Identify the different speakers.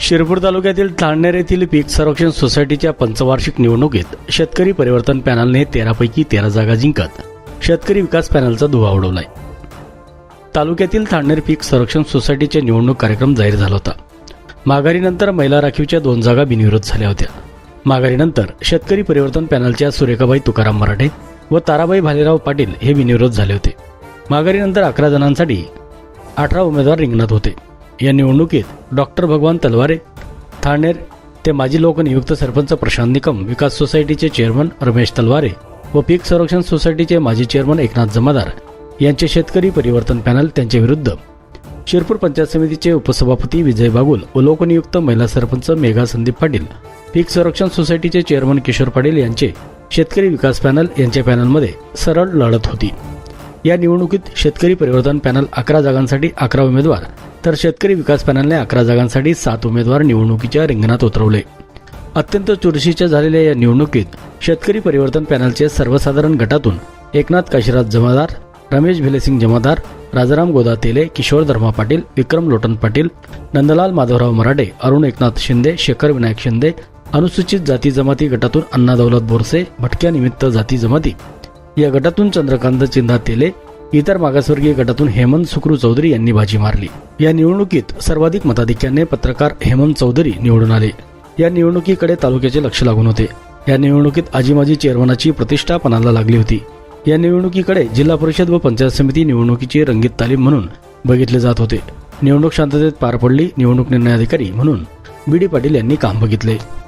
Speaker 1: शिरपूर तालुक्यातील ठाणेर येथील पीक संरक्षण सोसायटीच्या पंचवार्षिक निवडणुकीत शेतकरी परिवर्तन पॅनलने तेरापैकी तेरा जागा जिंकत शेतकरी विकास पॅनलचा धुवा उडवलाय. तालुक्यातील ठाणेर पीक संरक्षण सोसायटीचे निवडणूक कार्यक्रम जाहीर झाला होता. माघारीनंतर महिला राखीवच्या दोन जागा बिनविरोध झाल्या होत्या. माघारीनंतर शेतकरी परिवर्तन पॅनलच्या सुरेखाबाई तुकाराम मराठे व ताराबाई भालेराव पाटील हे बिनविरोध झाले होते. माघारीनंतर अकरा जणांसाठी अठरा उमेदवार रिंगणात होते. या निवडणुकीत डॉक्टर भगवान तलवारे ठाणेर ते माजी लोकनियुक्त सरपंच प्रशांत निकम विकास सोसायटीचे चेअरमन रमेश तलवारे व पीक संरक्षण सोसायटीचे माजी चेअरमन एकनाथ जमादार यांचे शेतकरी परिवर्तन पॅनल त्यांच्या विरुद्ध. शिरपूर पंचायत समितीचे उपसभापती विजय बागुल व लोकनियुक्त महिला सरपंच मेघा संदीप पाटील पीक संरक्षण सोसायटीचे चेअरमन किशोर पाटील यांचे शेतकरी विकास पॅनल यांच्या पॅनलमध्ये सरळ लढत होती. या निवडणुकीत शेतकरी परिवर्तन पॅनल अकरा जागांसाठी अकरा उमेदवार तर शेतकरी विकास पॅनलने अकरा जागांसाठी सात उमेदवार निवडणुकीच्या रिंगणात उतरवले. अत्यंत चुरशीच्या झालेल्या या निवडणुकीत शेतकरी परिवर्तन पॅनलचे सर्वसाधारण गटातून एकनाथ काशीराज जमादार रमेश भिलेसिंग जमादार राजाराम गोदा तेले किशोर धर्मा पाटील विक्रम लोटन पाटील नंदलाल माधवराव मराठे अरुण एकनाथ शिंदे शेखर विनायक शिंदे अनुसूचित जाती जमाती गटातून अण्णा दौलत बोरसे भटक्या निमित्त जाती जमाती. या गटातून चंद्रकांत चिंधा तेले इतर मागासवर्गीय गटातून हेमंत सुक्रू चौधरी यांनी बाजी मारली. या निवडणुकीत सर्वाधिक मताधिक्याने पत्रकार हेमंत चौधरी निवडून आले. या निवडणुकीकडे तालुक्याचे लक्ष लागून होते. या निवडणुकीत आजीमाजी चेअरमनाची प्रतिष्ठा पणाला लागली होती. या निवडणुकीकडे जिल्हा परिषद व पंचायत समिती निवडणुकीची रंगीत तालीम म्हणून बघितले जात होते. निवडणूक शांततेत पार पडली निवडणूक निर्णय अधिकारी म्हणून बी डी पाटील यांनी काम बघितले.